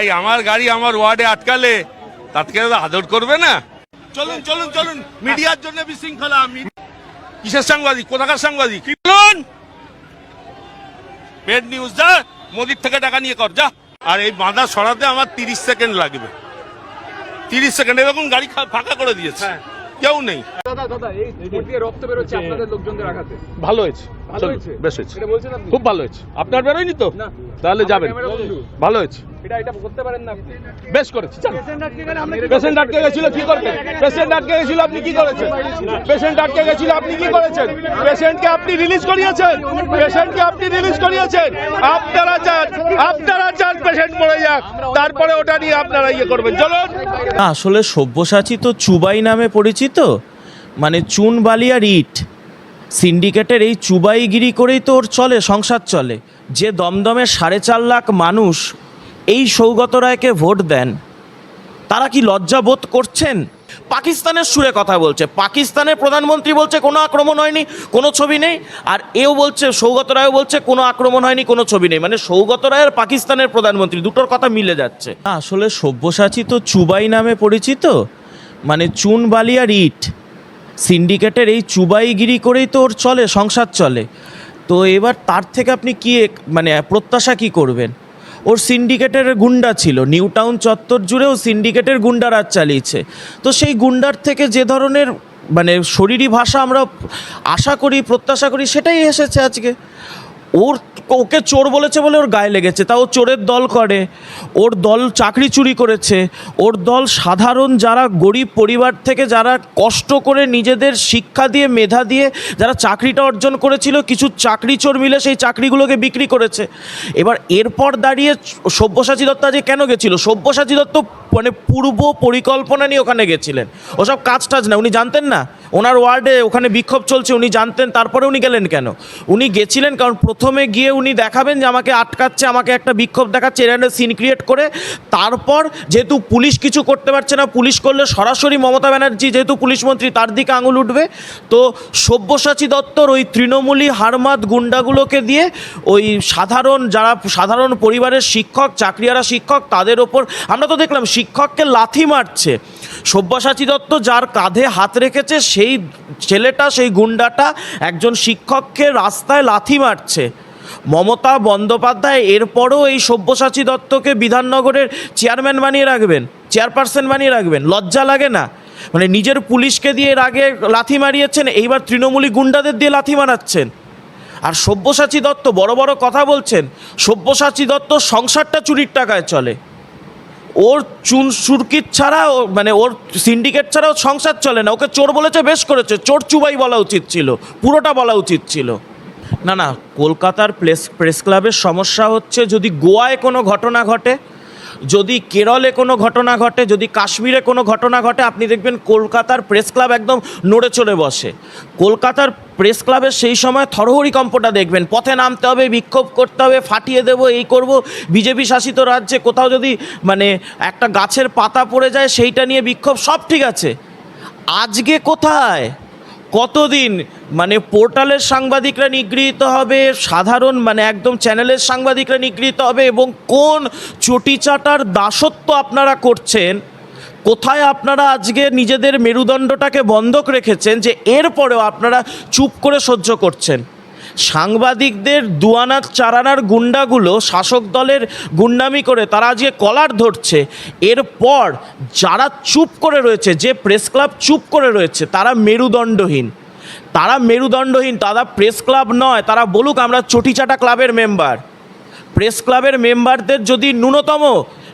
ভাই আমার গাড়ি আমার ওয়ার্ডে আটকালে তাকে আদর করবে না? চলুন চলুন চলুন। মিডিয়ার জন্য বিশৃঙ্খলা আমি কিসের সাংবাদিক? কোথাকার সাংবাদিক? কি বলুন পেড নিউজ যা। মোদির থেকে টাকা নিয়ে কর যা। আর এই বাঁধা সরাতে আমার তিরিশ সেকেন্ড লাগবে। তিরিশ সেকেন্ড এরকম গাড়ি ফাঁকা করে দিয়েছে। কেউ নেই। দাদা দাদা এই দিয়ে রক্ত বেরোচ্ছে আপনাদের লোকজনদের আঘাতে। ভালো হয়েছে। ভালো হয়েছে? বেশ হয়েছে। এটা বলছেন আপনি? খুব ভালো হয়েছে। আপনার বেরোয়নি তো? না। তাহলে যাবেন। ভালো হয়েছে। এটা এটা করতে পারেন না আপনি। বেশ করেছে পেশেন্ট আটকে গেছিল কি করতেন পেশেন্ট আটকে গেছিল আপনি কি করেছেন? পেশেন্ট আটকে গেছিল আপনি কি করেছেন? পেশেন্টকে আপনি রিলিজ করিয়েছেন? পেশেন্টকে আপনি রিলিজ করিয়েছেন? আপনারা চান আপনারা চান পেশেন্ট মরে যাক। তারপরে ওটা নিয়ে আপনারা ইয়ে করবেন। চলুন। আসলে সব্যসাচী তো চুবাই নামে পরিচিত। মানে চুন বালি আর ইট। সিন্ডিকেটের এই চুবাইগিরি করেই তো ওর চলে, সংসার চলে। যে দমদমে সাড়ে চার লাখ মানুষ এই সৌগত রায়কে ভোট দেন, তারা কি লজ্জা বোধ করছেন? পাকিস্তানের সুরে কথা বলছে। পাকিস্তানের প্রধানমন্ত্রী বলছে, কোনো আক্রমণ হয়নি, কোনো ছবি নেই। আর এও বলছে, সৌগত রায়ও বলছে, কোনো আক্রমণ হয়নি, কোনো ছবি নেই। মানে সৌগত রায় আর পাকিস্তানের প্রধানমন্ত্রী দুটোর কথা মিলে যাচ্ছে। আসলে সব্যসাচী তো চুবাই নামে পরিচিত। মানে চুন বালি আর ইট। সিন্ডিকেটের এই চুবাইগিরি করেই তো ওর চলে, সংসার চলে। তো এবার তার থেকে আপনি কি মানে প্রত্যাশা কি করবেন? ওর সিন্ডিকেটের গুন্ডা ছিল, নিউ টাউন চত্বর জুড়েও সিন্ডিকেটের গুন্ডারাজ চালিয়েছে। তো সেই গুন্ডার থেকে যে ধরনের মানে শরীরী ভাষা আমরা আশা করি, প্রত্যাশা করি, সেটাই এসেছে আজকে। ওর ওকে চোর বলেছে বলে ওর গায়ে লেগেছে। তা ও চোরের দল করে। ওর দল চাকরি চুরি করেছে। ওর দল সাধারণ যারা গরিব পরিবার থেকে যারা কষ্ট করে নিজেদের শিক্ষা দিয়ে, মেধা দিয়ে যারা চাকরিটা অর্জন করেছিল, কিছু চাকরি চোর মিলে সেই চাকরিগুলোকে বিক্রি করেছে। এবার এরপর দাঁড়িয়ে সব্যসাচী দত্ত আজকে কেন গেছিল? সব্যসাচী দত্ত মানে পূর্ব পরিকল্পনা নিয়ে ওখানে গেছিলেন। ওসব কাজ টাজ না উনি জানতেন না? ওনার ওয়ার্ডে ওখানে বিক্ষোভ চলছে, উনি জানতেন, তারপরে উনি গেলেন কেন? উনি গেছিলেন কারণ প্রথমে গিয়ে উনি দেখাবেন যে আমাকে আটকাচ্ছে, আমাকে একটা বিক্ষোভ দেখাচ্ছে, এর সিন ক্রিয়েট করে। তারপর যেহেতু পুলিশ কিছু করতে পারছে না, পুলিশ করলে সরাসরি মমতা ব্যানার্জি যেহেতু পুলিশ মন্ত্রী, তার দিকে আঙুল উঠবে। তো সব্যসাচী দত্তর ওই তৃণমূলী হারমাত গুন্ডাগুলোকে দিয়ে ওই সাধারণ যারা সাধারণ পরিবারের শিক্ষক, চাকরিয়ারা শিক্ষক, তাদের ওপর আমরা তো দেখলাম শিক্ষককে লাথি মারছে। সব্যসাচী দত্ত যার কাঁধে হাত রেখেছে, সেই ছেলেটা, সেই গুন্ডাটা একজন শিক্ষককে রাস্তায় লাথি মারছে। মমতা বন্দ্যোপাধ্যায়, এরপরও এই সব্যসাচী দত্তকে বিধাননগরের চেয়ারম্যান বানিয়ে রাখবেন, চেয়ারপারসন বানিয়ে রাখবেন, লজ্জা লাগে না? মানে নিজের পুলিশকে দিয়ে এর আগে লাথি মারিয়েছেন, এইবার তৃণমূলী গুন্ডাদের দিয়ে লাথি মারাচ্ছেন। আর সব্যসাচী দত্ত বড় বড় কথা বলছেন, সব্যসাচী দত্ত সংসারটা চুরির টাকায় চলে। ওর চুন সুরকির ছাড়া মানে ওর সিন্ডিকেট ছাড়া ওর সংসার চলে না। ওকে চোর বলেছে, বেশ করেছে। চোর চুবাই বলা উচিত ছিল। পুরোটা বলা উচিত ছিল। না না, কলকাতার প্রেস প্রেস ক্লাবের সমস্যা হচ্ছে যদি গোয়ায় কোনো ঘটনা ঘটে যদি কেরলে কোনো ঘটনা ঘটে, যদি কাশ্মীরে কোনো ঘটনা ঘটে, আপনি দেখবেন কলকাতার প্রেস ক্লাব একদম নড়ে চড়ে বসে। কলকাতার প্রেস ক্লাবের সেই সময় থরহরি কম্পটা দেখবেন। পথে নামতে হবে, বিক্ষোভ করতে হবে, ফাটিয়ে দেবো, এই করব। বিজেপি শাসিত রাজ্যে কোথাও যদি মানে একটা গাছের পাতা পড়ে যায়, সেইটা নিয়ে বিক্ষোভ, সব ঠিক আছে। আজকে কোথায়? কতদিন? মানে পোর্টালের সাংবাদিকরা নিগৃহীত হবে, সাধারণ মানে একদম চ্যানেলের সাংবাদিকরা নিগৃহীত হবে, এবং কোন চটিচাটার দাসত্ব আপনারা করছেন? কোথায় আপনারা আজকে নিজেদের মেরুদণ্ডটাকে বন্ধক রেখেছেন যে এরপরেও আপনারা চুপ করে সহ্য করছেন? সাংবাদিকদের দুয়ানার চারানার গুন্ডাগুলো শাসক দলের গুন্ডামি করে তারা আজকে কলার ধরছে। এরপর যারা চুপ করে রয়েছে, যে প্রেস ক্লাব চুপ করে রয়েছে, তারা মেরুদণ্ডহীন। তারা মেরুদণ্ডহীন, তারা প্রেস ক্লাব নয়, তারা বলুক আমরা চটিচাটা ক্লাবের মেম্বার। প্রেস ক্লাবের মেম্বারদের যদি ন্যূনতম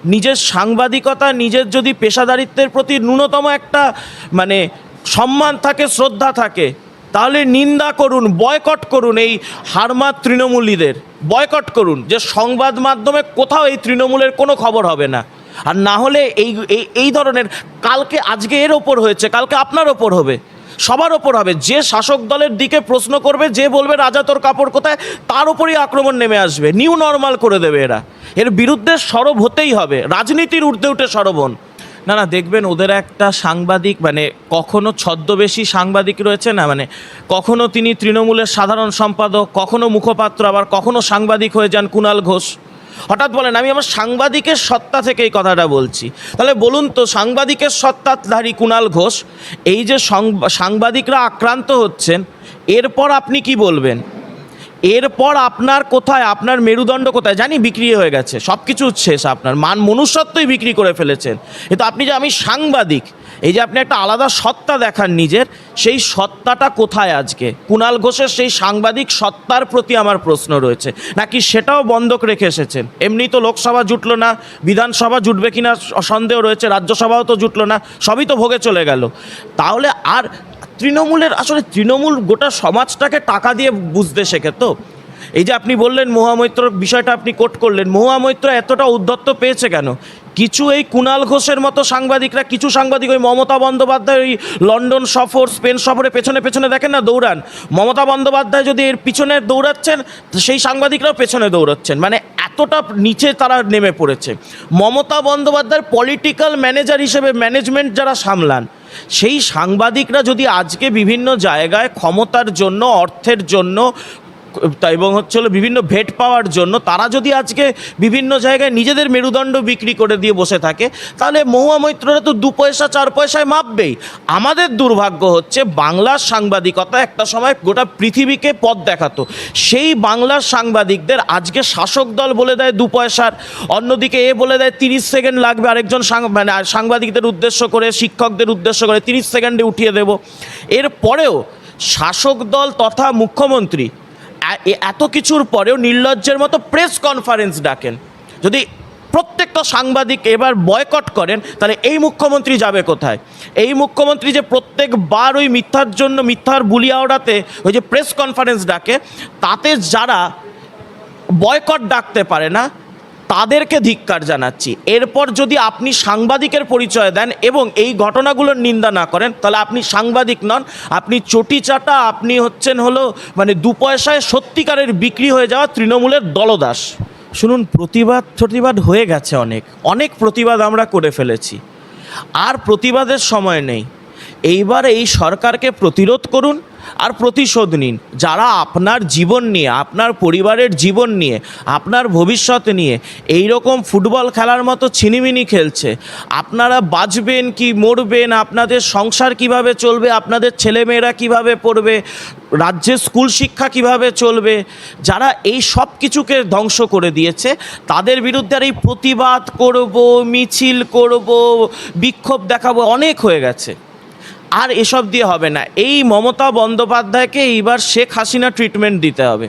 নিজের সাংবাদিকতা, নিজের যদি পেশাদারিত্বের প্রতি ন্যূনতম একটা মানে সম্মান থাকে, শ্রদ্ধা থাকে তাহলে নিন্দা করুন, বয়কট করুন এই হারমাত তৃণমূলীদের। বয়কট করুন যে সংবাদ মাধ্যমে কোথাও এই তৃণমূলের কোনো খবর হবে না। আর না হলে এই, এই- ধরনের কালকে, আজকে এর ওপর হয়েছে, কালকে আপনার ওপর হবে, সবার ওপর হবে। যে শাসক দলের দিকে প্রশ্ন করবে, যে বলবে রাজা তোর কাপড় কোথায়, তার উপরই আক্রমণ নেমে আসবে। নিউ নর্মাল করে দেবে এরা। এর বিরুদ্ধে সরব হতেই হবে, রাজনীতির ঊর্ধ্বে উঠে সরব হন। না না, দেখবেন ওদের একটা সাংবাদিক মানে কখনো ছদ্মবেশী সাংবাদিক রয়েছে না মানে কখনো তিনি তৃণমূলের সাধারণ সম্পাদক, কখনো মুখপাত্র, আবার কখনো সাংবাদিক হয়ে যান কুণাল ঘোষ। হঠাৎ বলেন, আমি আমার সাংবাদিকের সত্তা থেকে এই কথাটা বলছি। তাহলে বলুন তো, সাংবাদিকের সত্তাধারী কুণাল ঘোষ, এই যে সাংবাদিকরা আক্রান্ত হচ্ছেন, এরপর আপনি কি বলবেন? এরপর আপনার কোথায়? আপনার মেরুদণ্ড কোথায়? জানি বিক্রি হয়ে গেছে। সব কিছু শেষ আপনার। মান মনুষ্যত্বই বিক্রি করে ফেলেছেন। কিন্তু আপনি যে আমি সাংবাদিক, এই যে আপনি একটা আলাদা সত্তা দেখান নিজের, সেই সত্তাটা কোথায় আজকে? কুণাল ঘোষের সেই সাংবাদিক সত্তার প্রতি আমার প্রশ্ন রয়েছে। নাকি সেটাও বন্ধক রেখে এসেছেন? এমনি তো লোকসভা জুটলো না, বিধানসভা জুটবে কিনা সন্দেহ রয়েছে, রাজ্যসভাও তো জুটলো না, সবই তো ভোগে চলে গেল। তাহলে আর তৃণমূলের, আসলে তৃণমূল গোটা সমাজটাকে টাকা দিয়ে বুঝতে শেখে তো এই যে আপনি বললেন মহামৈত্র বিষয়টা আপনি কোট করলেন মহামৈত্র এতটা উদ্ধত্ত পেয়েছে কেন? কিছু এই কুণাল ঘোষের মতো সাংবাদিকরা, কিছু সাংবাদিক ওই মমতা বন্দ্যোপাধ্যায়, ওই লন্ডন সফর, স্পেন সফরে পেছনে পেছনে দেখেন না, দৌড়ান। মমতা বন্দ্যোপাধ্যায় যদি এর পিছনে দৌড়াচ্ছেন, সেই সাংবাদিকরাও পেছনে দৌড়াচ্ছেন। মানে এতটা নিচে তারা নেমে পড়েছে। মমতা বন্দ্যোপাধ্যায়ের পলিটিক্যাল ম্যানেজার হিসেবে ম্যানেজমেন্ট যারা সামলান সেই সাংবাদিকরা যদি আজকে বিভিন্ন জায়গায় ক্ষমতার জন্য অর্থের জন্য এবং হচ্ছে হলো বিভিন্ন ভেট পাওয়ার জন্য তারা যদি আজকে বিভিন্ন জায়গায় নিজেদের মেরুদণ্ড বিক্রি করে দিয়ে বসে থাকে, তাহলে মহুয়া মৈত্ররা তো দু পয়সা, চার পয়সায় মাপবেই। আমাদের দুর্ভাগ্য হচ্ছে বাংলার সাংবাদিকতা একটা সময় গোটা পৃথিবীকে পথ দেখাতো। সেই বাংলার সাংবাদিকদের আজকে শাসক দল বলে দেয় দু পয়সার, অন্যদিকে এ বলে দেয় তিরিশ সেকেন্ড লাগবে আরেকজন মানে সাংবাদিকদের উদ্দেশ্য করে, শিক্ষকদের উদ্দেশ্য করে তিরিশ সেকেন্ডে উঠিয়ে দেব। এরপরেও শাসক দল তথা মুখ্যমন্ত্রী এত কিছুর পরেও নির্লজ্জের মতো প্রেস কনফারেন্স ডাকেন। যদি প্রত্যেকটা সাংবাদিক এবার বয়কট করেন, তাহলে এই মুখ্যমন্ত্রী যাবে কোথায়? এই মুখ্যমন্ত্রী যে প্রত্যেকবার ওই মিথ্যার জন্য, মিথ্যার বুলিয়া ওড়াতে ওই যে প্রেস কনফারেন্স ডাকে, তাতে যারা বয়কট ডাকতে পারে না তাদেরকে ধিক্কার জানাচ্ছি। এরপর যদি আপনি সাংবাদিকের পরিচয় দেন এবং এই ঘটনাগুলোর নিন্দা না করেন, তাহলে আপনি সাংবাদিক নন, আপনি চটি চাটা আপনি হচ্ছেন হলো মানে দু পয়সায় সত্যিকারের বিক্রি হয়ে যাওয়া তৃণমূলের দলদাস। শুনুন, প্রতিবাদ প্রতিবাদ হয়ে গেছে অনেক। অনেক প্রতিবাদ আমরা করে ফেলেছি। আর প্রতিবাদের সময় নেই। এইবার এই সরকারকে প্রতিরোধ করুন আর প্রতিশোধ নিন। যারা আপনার জীবন নিয়ে, আপনার পরিবারের জীবন নিয়ে, আপনার ভবিষ্যৎ নিয়ে এই রকম ফুটবল খেলার মতো ছিনিমিনি খেলছে, আপনারা বাঁচবেন কি মরবেন, আপনাদের সংসার কীভাবে চলবে, আপনাদের ছেলেমেয়েরা কীভাবে পড়বে, রাজ্যের স্কুল শিক্ষা কীভাবে চলবে, যারা এই সব কিছুকে ধ্বংস করে দিয়েছে, তাদের বিরুদ্ধে আর এই প্রতিবাদ করব, মিছিল করব, বিক্ষোভ দেখাবো, অনেক হয়ে গেছে। আর এসব দিয়ে হবে না। এই মমতা বন্দ্যোপাধ্যায়কে এইবার শেখ হাসিনা ট্রিটমেন্ট দিতে হবে।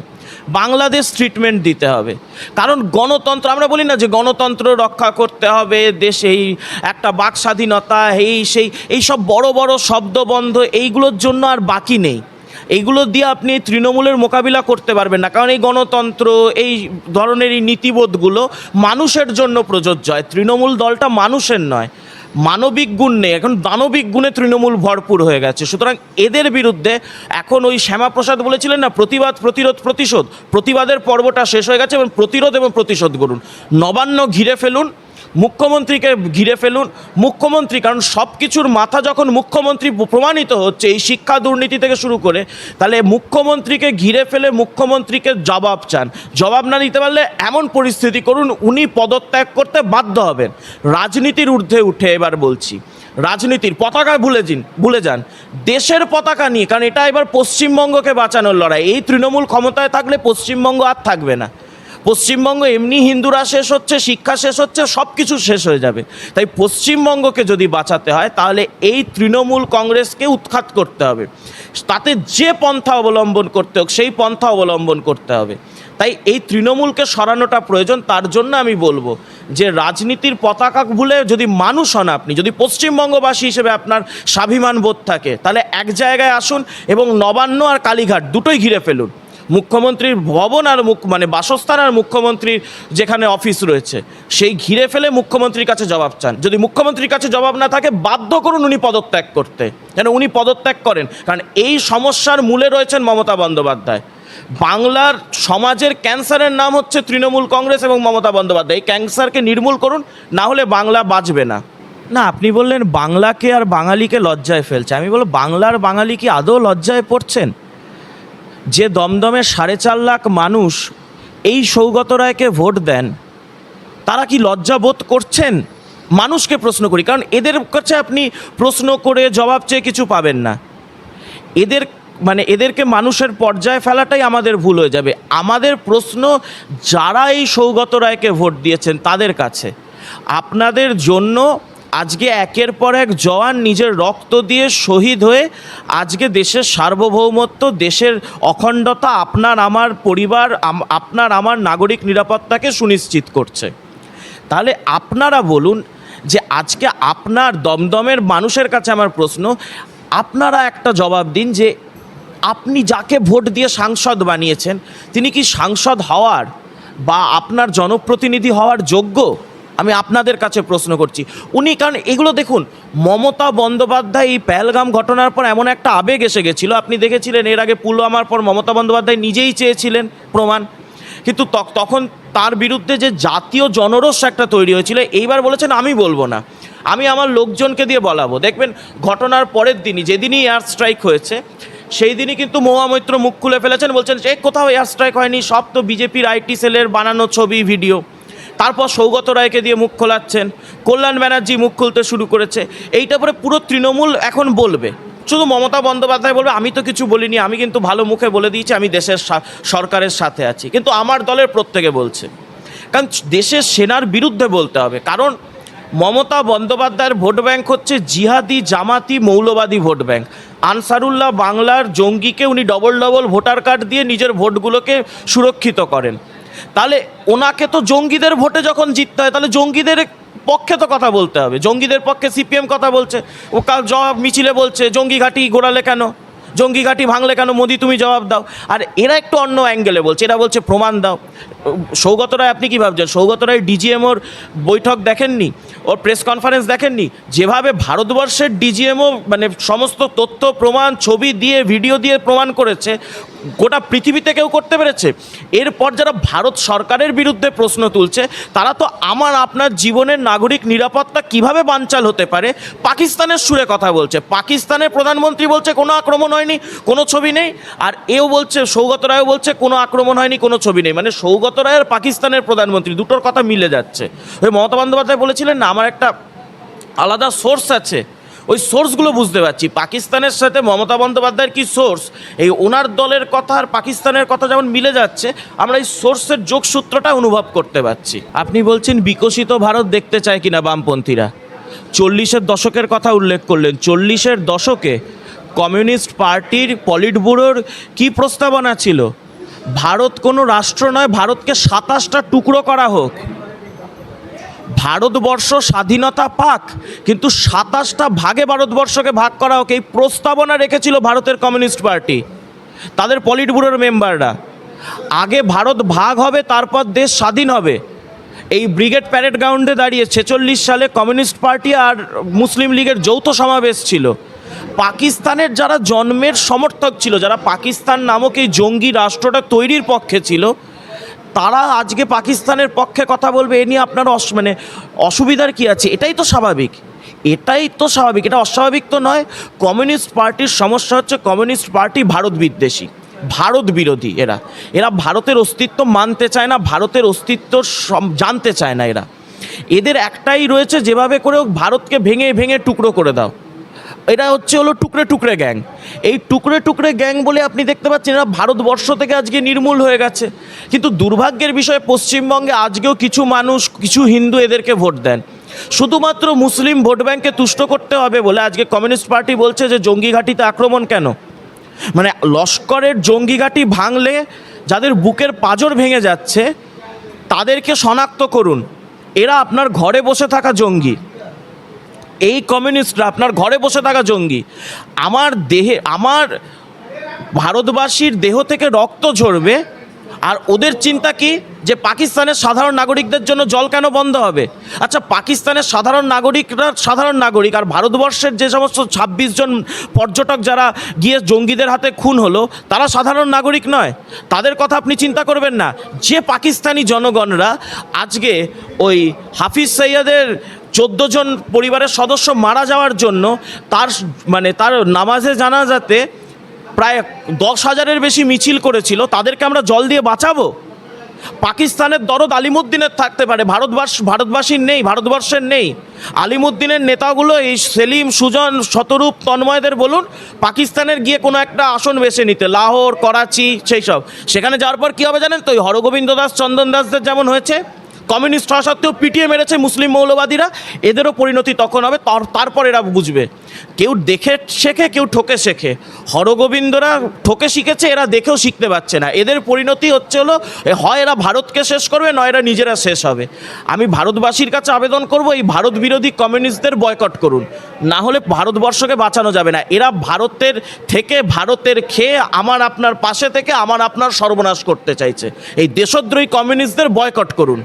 বাংলাদেশ ট্রিটমেন্ট দিতে হবে। কারণ গণতন্ত্র, আমরা বলি না যে গণতন্ত্র রক্ষা করতে হবে, দেশে এই একটা বাক স্বাধীনতা, এই সেই, এই সব বড় বড় শব্দবন্ধ, এইগুলোর জন্য আর বাকি নেই। এইগুলো দিয়ে আপনি তৃণমূলের মোকাবিলা করতে পারবেন না। কারণ এই গণতন্ত্র, এই ধরনের এই নীতিবোধগুলো মানুষের জন্য প্রযোজ্য হয়। তৃণমূল দলটা মানুষের নয়। মানবিক গুণ নেই। এখন দানবিক গুণে তৃণমূল ভরপুর হয়ে গেছে। সুতরাং এদের বিরুদ্ধে এখন ওই শ্যামাপ্রসাদ বলেছিলেন না, প্রতিবাদ, প্রতিরোধ, প্রতিশোধ। প্রতিবাদের পর্বটা শেষ হয়ে গেছে এবং প্রতিরোধ এবং প্রতিশোধ করুন নবান্ন ঘিরে ফেলুন মুখ্যমন্ত্রীকে ঘিরে ফেলুন। মুখ্যমন্ত্রী, কারণ সব কিছুর মাথা যখন মুখ্যমন্ত্রী প্রমাণিত হচ্ছে এই শিক্ষা দুর্নীতি থেকে শুরু করে, তাহলে মুখ্যমন্ত্রীকে ঘিরে ফেলে মুখ্যমন্ত্রীকে জবাব চান। জবাব না দিতে পারলে এমন পরিস্থিতি করুন, উনি পদত্যাগ করতে বাধ্য হবেন। রাজনীতির ঊর্ধ্বে উঠে এবার বলছি। রাজনীতির পতাকা ভুলে যান ভুলে যান। দেশের পতাকা নিয়ে, কারণ এটা এবার পশ্চিমবঙ্গকে বাঁচানোর লড়াই। এই তৃণমূল ক্ষমতায় থাকলে পশ্চিমবঙ্গ আর থাকবে না। পশ্চিমবঙ্গ এমনি হিন্দুরা শেষ হচ্ছে, শিক্ষা শেষ হচ্ছে সব কিছু শেষ হয়ে যাবে। তাই পশ্চিমবঙ্গকে যদি বাঁচাতে হয়, তাহলে এই তৃণমূল কংগ্রেসকে উৎখাত করতে হবে। তাতে যে পন্থা অবলম্বন করতে হোক, সেই পন্থা অবলম্বন করতে হবে। তাই এই তৃণমূলকে সরানোটা প্রয়োজন, তার জন্য আমি বলব যে রাজনীতির পতাকা ভুলে যদি মানুষ হন আপনি, যদি পশ্চিমবঙ্গবাসী হিসেবে আপনার স্বাভিমান বোধ থাকে, তাহলে এক জায়গায় আসুন এবং নবান্ন আর কালীঘাট দুটোই ঘিরে ফেলুন। মুখ্যমন্ত্রীর ভবন আর মুখ মানে বাসস্থান আর মুখ্যমন্ত্রীর যেখানে অফিস রয়েছে, সেই ঘিরে ফেলে মুখ্যমন্ত্রীর কাছে জবাব চান। যদি মুখ্যমন্ত্রীর কাছে জবাব না থাকে, বাধ্য করুন উনি পদত্যাগ করতে। যেন উনি পদত্যাগ করেন। কারণ এই সমস্যার মূলে রয়েছেন মমতা বন্দ্যোপাধ্যায়। বাংলার সমাজের ক্যান্সারের নাম হচ্ছে তৃণমূল কংগ্রেস এবং মমতা বন্দ্যোপাধ্যায়। এই ক্যান্সারকে নির্মূল করুন, না হলে বাংলা বাঁচবে না। না, আপনি বললেন বাংলাকে আর বাঙালিকে লজ্জায় ফেলছে। আমি বলব বাংলার বাঙালি কি আদৌ লজ্জায় পড়ছেন? যে দমদমে সাড়ে চার লাখ মানুষ এই সৌগত রায়কে ভোট দেন, তারা কি লজ্জা বোধ করছেন? মানুষকে প্রশ্ন করি, কারণ এদের কাছে আপনি প্রশ্ন করে জবাব চেয়ে কিছু পাবেন না। এদের মানে এদেরকে মানুষের পর্যায়ে ফেলাটাই আমাদের ভুল হয়ে যাবে। আমাদের প্রশ্ন যারা এই সৌগত রায়কে ভোট দিয়েছেন তাদের কাছে। আপনাদের জন্য আজকে একের পর এক জওয়ান নিজের রক্ত দিয়ে শহীদ হয়ে আজকে দেশের সার্বভৌমত্ব, দেশের অখণ্ডতা আপনার আমার পরিবার আপনার আমার নাগরিক নিরাপত্তাকে সুনিশ্চিত করছে। তাহলে আপনারা বলুন যে আজকে আপনার দমদমের মানুষের কাছে আমার প্রশ্ন, আপনারা একটা জবাব দিন যে আপনি যাকে ভোট দিয়ে সাংসদ বানিয়েছেন, তিনি কি সাংসদ হওয়ার বা আপনার জনপ্রতিনিধি হওয়ার যোগ্য? আমি আপনাদের কাছে প্রশ্ন করছি। উনি, কারণ এগুলো দেখুন, মমতা বন্দ্যোপাধ্যায় এই পেহেলগাম ঘটনার পর এমন একটা আবেগ এসে গেছিল। আপনি দেখেছিলেন, এর আগে পুলওয়ামার পর মমতা বন্দ্যোপাধ্যায় নিজেই চেয়েছিলেন প্রমাণ। কিন্তু তখ- তখন তার বিরুদ্ধে যে জাতীয় জনরোষ একটা তৈরি হয়েছিল, এইবার বলেছেন, আমি বলব না। আমি আমার লোকজনকে দিয়ে বলাবো। দেখবেন, ঘটনার পরের দিনই, যেদিনই এয়ার স্ট্রাইক হয়েছে, সেই দিনই কিন্তু মহুয়া মৈত্র মুখ খুলে ফেলেছেন, বলছেন যে কোথাও এয়ার স্ট্রাইক হয়নি, সব তো বিজেপির আইটি সেলের বানানো ছবি ভিডিও তারপর সৌগত রায়কে দিয়ে মুখ খোলাচ্ছেন, কল্যাণ ব্যানার্জি মুখ খুলতে শুরু করেছে। এইটা পরে পুরো তৃণমূল এখন বলবে। শুধু মমতা বন্দ্যোপাধ্যায় বলবে, আমি তো কিছু বলিনি, আমি কিন্তু ভালো মুখে বলে দিয়েছি, আমি দেশের সরকারের সাথে আছি। কিন্তু আমার দলের প্রত্যেকে বলছে। কারণ দেশের সেনার বিরুদ্ধে বলতে হবে। কারণ মমতা বন্দ্যোপাধ্যায়ের ভোট ব্যাংক হচ্ছে জিহাদি জামাতি মৌলবাদী ভোট ব্যাংক। আনসারুল্লাহ বাংলার জঙ্গিকে উনি ডবল ডবল ভোটার কার্ড দিয়ে নিজের ভোটগুলোকে সুরক্ষিত করেন। তাহলে ওনাকে তো জঙ্গিদের ভোটে যখন জিততে হয়, তাহলে জঙ্গিদের পক্ষে তো কথা বলতে হবে। জঙ্গিদের পক্ষে সিপিএম কথা বলছে, ও কাল জবাব মিছিলে বলছে, জঙ্গি ঘাঁটি গোড়ালে কেন? জঙ্গি ঘাঁটি ভাঙলে কেন? মোদি, তুমি জবাব দাও। আর এরা একটু অন্য অ্যাঙ্গেলে বলছে, এরা বলছে প্রমাণ দাও। সৌগত রায়, আপনি কী ভাবছেন? সৌগত রায় ডিজিএমওর বৈঠক দেখেননি, ওর প্রেস কনফারেন্স দেখেননি? যেভাবে ভারতবর্ষের ডিজিএমও মানে সমস্ত তথ্য, প্রমাণ, ছবি দিয়ে ভিডিও দিয়ে প্রমাণ করেছে গোটা পৃথিবীতে কেউ করতে পেরেছে। এরপর যারা ভারত সরকারের বিরুদ্ধে প্রশ্ন তুলছে, তারা তো আমার, আপনার জীবনের নাগরিক নিরাপত্তা কীভাবে বানচাল হতে পারে, পাকিস্তানের সুরে কথা বলছে। পাকিস্তানের প্রধানমন্ত্রী বলছে, কোনো আক্রমণ হয়নি, কোনো ছবি নেই। আর এও বলছে, সৌগত রায়ও বলছে, কোনো আক্রমণ হয়নি, কোনো ছবি নেই। মানে সৌগত রায় আর পাকিস্তানের প্রধানমন্ত্রী দুটোর কথা মিলে যাচ্ছে। ওই মমতা বন্দ্যোপাধ্যায় বলেছিলেন না, আমার একটা আলাদা সোর্স আছে ওই সোর্সগুলো বুঝতে পারছি। পাকিস্তানের সাথে মমতা বন্দ্যোপাধ্যায়ের কি সোর্স? এই ওনার দলের কথা আর পাকিস্তানের কথা যেমন মিলে যাচ্ছে, আমরা এই সোর্সের যোগসূত্রটা অনুভব করতে পারছি। আপনি বলছেন বিকশিত ভারত দেখতে চায় কিনা বামপন্থীরা? চল্লিশের দশকের কথা উল্লেখ করলেন। চল্লিশের দশকে কমিউনিস্ট পার্টির পলিট ব্যুরোর কী প্রস্তাবনা ছিল? ভারত কোনো রাষ্ট্র নয়, ভারতকে সাতাশটা টুকরো করা হোক। ভারতবর্ষ স্বাধীনতা পাক, কিন্তু সাতাশটা ভাগে ভারতবর্ষকে ভাগ করা হোক এই প্রস্তাবনা রেখেছিল ভারতের কমিউনিস্ট পার্টি, তাদের পলিট ব্যুরোর মেম্বাররা। আগে ভারত ভাগ হবে, তারপর দেশ স্বাধীন হবে। এই ব্রিগেড প্যারেড গ্রাউন্ডে দাঁড়িয়ে ছেচল্লিশ সালে কমিউনিস্ট পার্টি আর মুসলিম লীগের যৌথ সমাবেশ ছিল। পাকিস্তানের যারা জন্মের সমর্থক ছিল, যারা পাকিস্তান নামক এই জঙ্গি রাষ্ট্রটা তৈরির পক্ষে ছিল তারা আজকে পাকিস্তানের পক্ষে কথা বলবে, এ নিয়ে আপনার অস মানে অসুবিধার কি আছে? এটাই তো স্বাভাবিক। এটাই তো স্বাভাবিক। এটা অস্বাভাবিক তো নয়। কমিউনিস্ট পার্টির সমস্যা হচ্ছে কমিউনিস্ট পার্টি ভারত বিদ্বেষী। ভারত বিরোধী এরা। এরা ভারতের অস্তিত্ব মানতে চায় না, ভারতের অস্তিত্ব জানতে চায় না এরা। এদের একটাই রয়েছে, যেভাবে করে ভারতকে ভেঙে ভেঙে টুকরো করে দাও। এটা হচ্ছে হলো টুকরে টুকরে গ্যাং। এই টুকরে টুকরে গ্যাং বলে আপনি দেখতে পাচ্ছেন এরা ভারতবর্ষ থেকে আজকে নির্মূল হয়ে গেছে। কিন্তু দুর্ভাগ্যের বিষয়ে পশ্চিমবঙ্গে আজকেও কিছু মানুষ, কিছু হিন্দু এদেরকে ভোট দেন। শুধুমাত্র মুসলিম ভোট ব্যাংকে তুষ্ট করতে হবে বলে আজকে কমিউনিস্ট পার্টি বলছে যে জঙ্গি ঘাঁটিতে আক্রমণ কেন? মানে লস্করের জঙ্গি ঘাঁটি ভাঙলে যাদের বুকের পাজর ভেঙে যাচ্ছে, তাদেরকে শনাক্ত করুন। এরা আপনার ঘরে বসে থাকা জঙ্গি। এই কমিউনিস্টরা আপনার ঘরে বসে থাকা জঙ্গি। আমার দেহে, আমার ভারতবাসীর দেহ থেকে রক্ত ঝরবে, আর ওদের চিন্তা কি? যে পাকিস্তানের সাধারণ নাগরিকদের জন্য জল কেন বন্ধ হবে? আচ্ছা পাকিস্তানের সাধারণ নাগরিকরা, সাধারণ নাগরিক আর ভারতবর্ষের যে সমস্ত ছাব্বিশ জন পর্যটক যারা গিয়ে জঙ্গিদের হাতে খুন হলো, তারা সাধারণ নাগরিক নয়। তাদের কথা আপনি চিন্তা করবেন না। যে পাকিস্তানি জনগণরা আজকে ওই হাফিজ সৈয়দের চোদ্দ জন পরিবারের সদস্য মারা যাওয়ার জন্য তার মানে তার নামাজে জানাজাতে প্রায় দশ হাজারের বেশি মিছিল করেছিল। তাদেরকে আমরা জল দিয়ে বাঁচাবো? পাকিস্তানের দরদ আলিমুদ্দিনের থাকতে পারে। ভারতবর্ষ ভারতবাসীর নেই, ভারতবর্ষের নেই। আলিমুদ্দিনের নেতাগুলো এই সেলিম, সুজন, শতরূপ, তন্ময়দের বলুন, পাকিস্তানের গিয়ে কোনো একটা আসন বেছে নিতে। লাহোর, করাচি, সেই সব। সেখানে যাওয়ার পর কী হবে জানেন তো? ওই হরগোবিন্দ দাস, চন্দন দাসদের যেমন হয়েছে কমিউনিস্ট হওয়া সত্ত্বেও পিটিয়ে মেরেছে মুসলিম মৌলবাদীরা। এদেরও পরিণতি তখন হবে, তার- তারপর এরা বুঝবে। কেউ দেখে শেখে, কেউ ঠকে শেখে। হরগোবিন্দরা ঠকে শিখেছে, এরা দেখেও শিখতে পারছে না। এদের পরিণতি হচ্ছে হলো হয় এরা ভারতকে শেষ করবে, নয় এরা নিজেরা শেষ হবে। আমি ভারতবাসীর কাছে আবেদন করব, এই ভারত বিরোধী কমিউনিস্টদের বয়কট করুন। না হলে ভারতবর্ষকে বাঁচানো যাবে না। এরা ভারতের থেকে ভারতের খেয়ে আমার আপনার পাশে থেকে আমার আপনার সর্বনাশ করতে চাইছে। এই দেশদ্রোহী কমিউনিস্টদের বয়কট করুন।